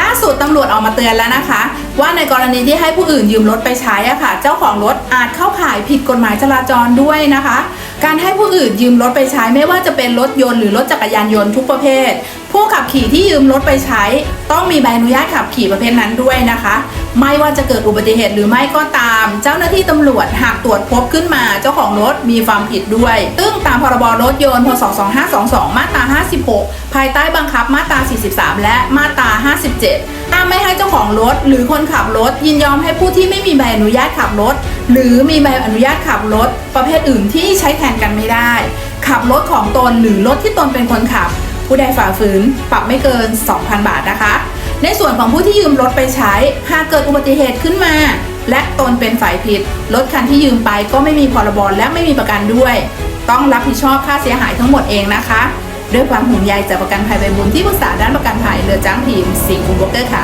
ล่าสุดตำรวจออกมาเตือนแล้วนะคะ ว่าในกรณีที่ให้ผู้อื่นยืมรถไปใช้อะค่ะ เจ้าของรถอาจเข้าข่ายผิดกฎหมายจราจรด้วยนะคะ การให้ผู้อื่นยืมรถไปใช้ไม่ว่าจะเป็นรถยนต์หรือรถจักรยานยนต์ทุกประเภท ผู้ขับขี่ที่ยืมรถไปใช้ ต้องมีใบอนุญาตขับขี่ประเภทนั้นด้วยนะคะ ไม่ว่าจะเกิดอุบัติเหตุหรือไม่ก็ตาม เจ้าหน้าที่ตำรวจหากตรวจพบขึ้นมา เจ้าของรถมีความผิดด้วยซึ่ง ตามพรบรถยนต์พศ2522 มาตรา 56 ภายใต้บังคับมาตรา 43 และมาตรา 57 ห้ามไม่ให้เจ้าของรถหรือคนขับรถ ยินยอมให้ผู้ที่ไม่มีใบอนุญาตขับรถ หรือมีใบอนุญาตขับรถ ประเภทอื่นที่ใช้แทนกันไม่ได้ ขับรถของตนหรือรถที่ตนเป็นคนขับ ผู้ใดฝ่าฝืนปรับไม่เกิน 2,000 บาทนะคะ ในส่วนของผู้ที่ยืมรถไปใช้ หากเกิดอุบัติเหตุขึ้นมาและตนเป็นฝ่ายผิด รถคันที่ยืมไปก็ไม่มีพรบและไม่มีประกันด้วย ต้องรับผิดชอบค่าเสียหายทั้งหมดเองนะคะ ด้วยความห่วงใยจากประกันภัยใบบุญที่ปรึกษาด้านประกันภัยเรือจ้างทีมสิงห์บุญบล็อกเกอร์ค่ะ